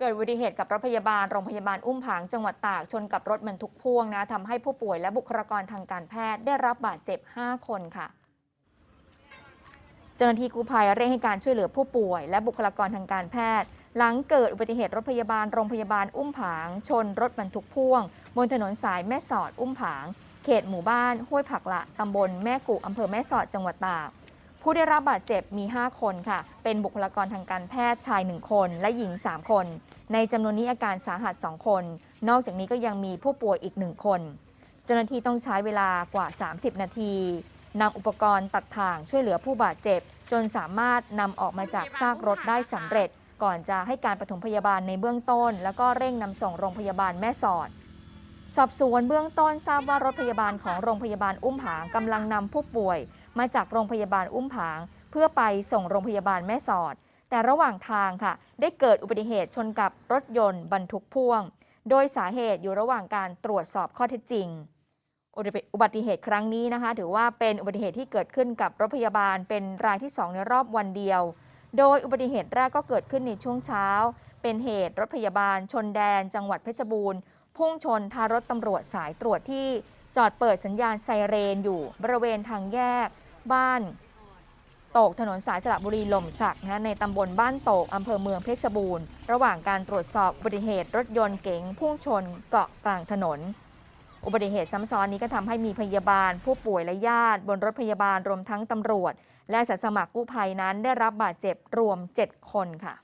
เกิดอุบัติเหตุกับรถพยาบาลโรงพยาบาลอุ้มผางจังหวัดตากชนกับรถบรรทุกพ่วงนะทำให้ผู้ป่วยและบุคลากรทางการแพทย์ได้รับบาดเจ็บ 5 คนค่ะ เจ้าหน้าที่กู้ภัยเร่งให้การช่วยเหลือผู้ป่วย และบุคลากรทางการแพทย์ หลังเกิดอุบัติเหตุรถพยาบาลโรงพยาบาลอุ้มผาง ชนรถบรรทุกพ่วง บนถนนสายแม่สอดอุ้มผาง เขตหมู่บ้านห้วยผักละตำบลแม่กุอำเภอแม่สอดจังหวัดตาก ผู้ได้รับบาดเจ็บมี 5 คนค่ะ เป็นบุคลากรทางการแพทย์ชาย 1 คน และหญิง 3 คน ในจำนวนนี้อาการสาหัส 2 คน นอกจากนี้ก็ยังมีผู้ป่วยอีก 1 คน เจ้าหน้าที่ต้องใช้เวลากว่า 30 นาทีนำอุปกรณ์ตัดถ่างช่วยเหลือผู้บาดเจ็บ จนสามารถนำออกมาจากซากรถได้สำเร็จ ก่อนจะให้การปฐมพยาบาลในเบื้องต้น แล้วก็เร่งนำส่งโรงพยาบาลแม่สอด สอบสวนเบื้องต้นทราบว่ารถพยาบาลของโรงพยาบาลอุ้มผางกำลังนำผู้ป่วย มาจากโรงพยาบาลอุ้มผาง เพื่อไปส่งโรงพยาบาลแม่สอด แต่ระหว่างทางค่ะ ได้เกิดอุบัติเหตุชนกับรถยนต์บรรทุกพ่วง โดยสาเหตุอยู่ระหว่างการตรวจสอบข้อเท็จจริง อุบัติเหตุครั้งนี้นะคะ ถือว่าเป็นอุบัติเหตุที่เกิดขึ้นกับรถพยาบาลเป็นรายที่ 2 ในรอบวันเดียว โดยอุบัติเหตุแรกก็เกิดขึ้นในช่วงเช้า เป็นเหตุรถพยาบาล ชนแดน จังหวัดเพชรบูรณ์พุ่งชนทารถตำรวจสายตรวจที่จอดเปิดสัญญาณไซเรนอยู่บริเวณทางแยก บ้านโตกถนนสายสระบุรีหล่มสักนะในตำบลบ้านโตกอำเภอเมืองเพชรบูรณ์ ระหว่างการตรวจสอบอุบัติเหตุรถยนต์เก๋งพุ่งชนเกาะกลางถนน อุบัติเหตุซ้ำซ้อนนี้ก็ทำให้มีพยาบาล ผู้ป่วยและญาติ บนรถพยาบาลรวมทั้งตำรวจ และสสมัครกู้ภัยนั้นได้รับบาดเจ็บรวม 7 คนค่ะ